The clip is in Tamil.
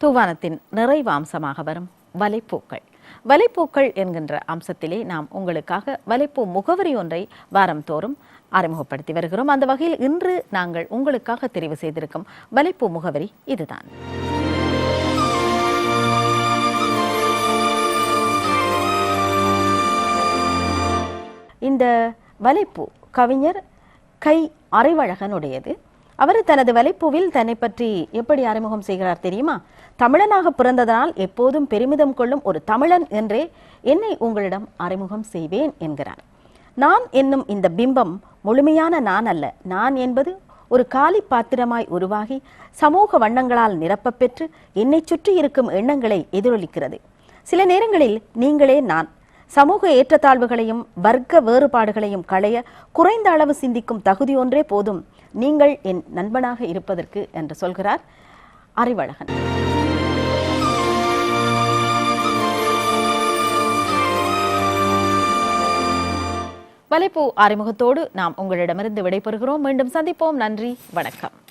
தூவானத்தின் நிறைவு அம்சமாக வரும். வலைப்பூக்கள். வலைப்பூக்கள் என்கின்ற அம்சத்திலே நாம் உங்களுக்காக வலைப்பூ முகவரி ஒன்றை வாரம் தோறும் அறிமுகப்படுத்தி வருகிறோம். அந்த வகையில் இன்று நாங்கள் உங்களுக்காக தெரிவு செய்திருக்கும் வலைப்பூ முகவரி இதுதான். இந்த வலைப்பூ கவிஞர் கை அறிவழகனுடையது அவர் தனது வலைப்பூவில் தன்னை பற்றி எப்படி அறிமுகம் செய்கிறார் தெரியுமா? தமிழனாக பிறந்ததனால் எப்போதும் பெருமிதம் கொள்ளும் ஒரு தமிழன் என்றே என்னை உங்களிடம் அறிமுகம் செய்வேன் என்கிறார். நான் என்னும் இந்த பிம்பம் முழுமையான நான் அல்ல. நான் என்பது ஒரு காலி பாத்திரமாய் உருவாகி சமூக வண்ணங்களால் நிரப்பப் பெற்று என்னை சுற்றி இருக்கும் எண்ணங்களை எதிரொலிக்கிறது. சில நேரங்களில் நீங்களே நான் சமூக ஏற்றத்தாழ்வுகளையும் வர்க்க வேறுபாடுகளையும் களைய குறைந்த அளவு சிந்திக்கும் தகுதி ஒன்றே போதும். நீங்கள் என் நண்பனாக இருப்பதற்கு என்று சொல்கிறார் அறிவழகன். வலைப்பூ அறிமுகத்தோடு நாம் உங்களிடமிருந்து விடைபெறுகிறோம். மீண்டும் சந்திப்போம். நன்றி. வணக்கம்.